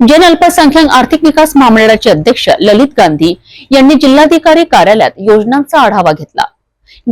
जन अल्पसंख्याक आर्थिक विकास महामंडळाचे अध्यक्ष ललित गांधी यांनी जिल्हाधिकारी कार्यालयात योजनांचा आढावा घेतला.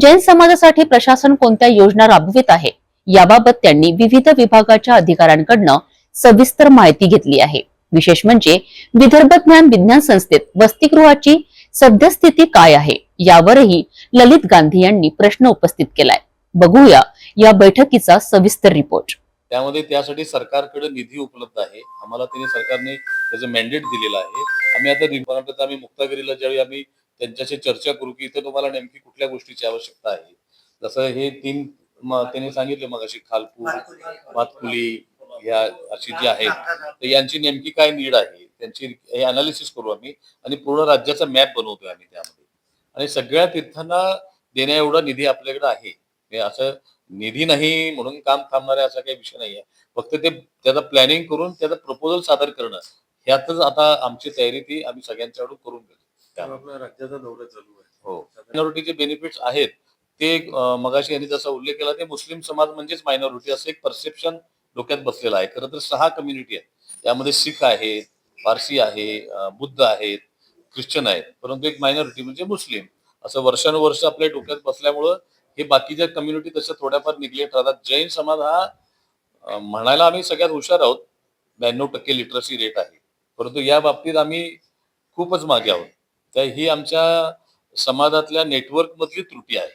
जैन समाजासाठी प्रशासन कोणत्या योजना राबवित आहे? याबाबत त्यांनी विविध विभागाच्या अधिकाऱ्यांकडनं सविस्तर माहिती घेतली आहे. विशेष म्हणजे विदर्भ ज्ञान विज्ञान संस्थेत वसतिगृहाची सद्यस्थिती काय आहे? यावरही ललित गांधी यांनी प्रश्न उपस्थित केलाय. बघूया या बैठकीचा सविस्तर रिपोर्ट. त्यामध्ये त्यासाठी सरकारकडे निधी उपलब्ध आहे. आम्हाला त्यांनी सरकारने त्याचं मॅन्डेट दिलेलं आहे. आम्ही आता रिपोर्टात आम्ही मुक्तागिरीला ज्यावेळी आम्ही त्यांच्याशी चर्चा करू की इथं तुम्हाला नेमकी कुठल्या गोष्टीची आवश्यकता आहे. जसं हे तीन त्यांनी सांगितले मग अशी खालपूर मातकुली ह्या अशी जी आहेत तर यांची नेमकी काय नीड आहे? त्यांची हे अनालिसिस करू आम्ही आणि पूर्ण राज्याचा मॅप बनवतोय आम्ही त्यामध्ये. आणि सगळ्या तीर्थांना देण्या एवढा निधी आपल्याकडे आहे. असं निधी नाही म्हणून काम थांबणार आहे असा काही विषय नाही आहे फक्त ते त्याचं प्लॅनिंग करून त्याचं प्रपोजल सादर करणं ह्यातच आता आमची तयारी ती आम्ही सगळ्यांच्याकडून करून घेतो राज्याचा दौरा चालू आहे. हो. मायनॉरिटीचे बेनिफिट्स आहेत ते मगाशी यांनी जसा उल्लेख केला ते मुस्लिम समाज म्हणजेच मायनॉरिटी असं एक परसेप्शन डोक्यात बसलेलं आहे. खरं तर सहा कम्युनिटी आहेत. त्यामध्ये शीख आहेत पारसी आहे बुद्ध आहेत ख्रिश्चन आहेत. परंतु एक मायनॉरिटी म्हणजे मुस्लिम. असं वर्षानुवर्ष आपल्या डोक्यात बसल्यामुळं हे बाकीच्या कम्युनिटी तशा थोड्याफार निग्लेक्ट राहतात. जैन समाज हा म्हणायला आम्ही सगळ्यात हुशार आहोत. ब्याण्णव टक्के लिटरसी रेट आहे. परंतु या बाबतीत आम्ही खूपच मागे आहोत. तर ही आमच्या समाजातल्या नेटवर्क मधली त्रुटी आहे.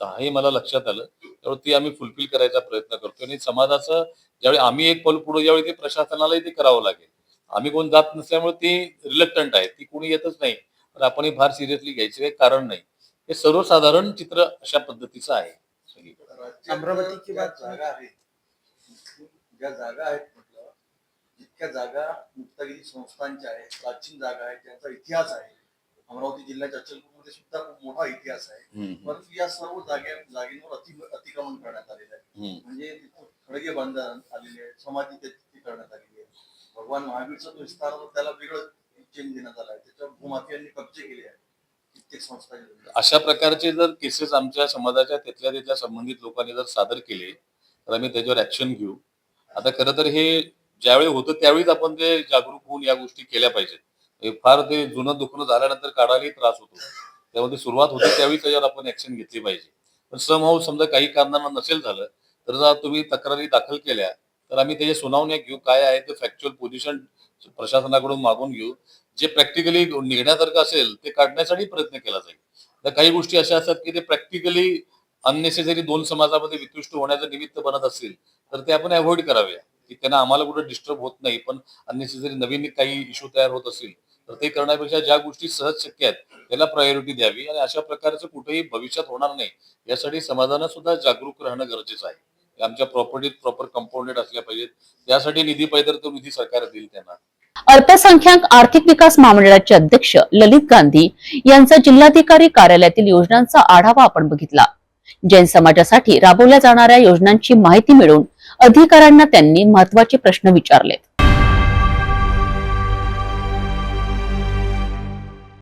हे मला लक्षात आलं. त्यामुळे ती आम्ही फुलफिल करायचा प्रयत्न करतो आणि समाजाचं ज्यावेळी आम्ही एक पाऊल पुढे ज्यावेळी ते प्रशासनालाही ते करावं लागेल. आम्ही कोण जात नसल्यामुळे ती रिलक्टंट आहे. ती कोणी येतच नाही. तर आपण हे फार सिरियसली घ्यायचं काही कारण नाही. हे सर्वसाधारण चित्र अशा पद्धतीचं आहे. अमरावती की ज्या बात जागा आहेत ज्या जागा आहेत म्हटलं जितक्या जागा मुक्तागिरी संस्थांच्या आहेत प्राचीन जागा आहेत ज्यांचा इतिहास आहे अमरावती जिल्ह्याच्या अचलपूरमध्ये सुद्धा खूप मोठा इतिहास आहे. परंतु या सर्व जागे जागेवर अति अतिक्रमण करण्यात आलेलं आहे. म्हणजे तिथं खडगे बांधण्यात आलेले आहेत समाधी तिथे करण्यात आलेली आहे. भगवान महावीरचा जो विस्तार होता त्याला वेगळं चेंज देण्यात आला आहे. त्याच्यावर भूमाफियांनी कब्जे केले आहेत. अशा प्रकारचे जर केसेस आमच्या समाजाच्या तिथल्या तिथल्या संबंधित लोकांनी जर सादर केले तर आम्ही त्याच्यावर ऍक्शन घेऊ. आता खरं तर हे ज्यावेळी होतं त्यावेळीच आपण ते जागरूक होऊन या गोष्टी केल्या पाहिजेत. फार ते जुनं दुखणं झाल्यानंतर काढायलाही त्रास होतो. त्यामध्ये सुरुवात होते त्यावेळी त्याच्यावर आपण ऍक्शन घेतली पाहिजे. पण समहाऊ समजा काही कारणांना नसेल झालं तर जर तुम्ही तक्रारी दाखल केल्या तर आम्ही त्याच्या सुनावण्या घेऊ. काय आहे ते फॅक्च्युअल पोझिशन प्रशासनाकडून मागून घेऊ. जे प्रॅक्टिकली निघण्यासारखं असेल ते काढण्यासाठी प्रयत्न केला जाईल. तर काही गोष्टी अशा असतात की ते प्रॅक्टिकली अननेसेसरी दोन समाजामध्ये वितुष्ट होण्याचं निमित्त बनत असतील तर ते आपण अवॉइड करावे की त्यांना आम्हाला कुठं डिस्टर्ब होत नाही पण अननेसेसरी नवीन काही इश्यू तयार होत असतील तर ते करण्यापेक्षा ज्या गोष्टी सहज शक्य आहेत त्याला प्रायोरिटी द्यावी. आणि अशा प्रकारचं कुठेही भविष्यात होणार नाही यासाठी समाजानं सुद्धा जागरूक राहणं गरजेचं आहे. आमच्या प्रॉपर्टीत प्रॉपर कंपाऊंडेड असल्या पाहिजेत. त्यासाठी निधी पाहिजे तर तो निधी सरकार देईल त्यांना. अल्पसंख्याक आर्थिक विकास महामंडळाचे अध्यक्ष ललित गांधी यांचा जिल्हाधिकारी कार्यालयातील योजनांचा आढावा आपण बघितला. जैन समाजासाठी राबवल्या जाणाऱ्या योजनांची माहिती मिळवून अधिकाऱ्यांना त्यांनी महत्त्वाचे प्रश्न विचारलेत.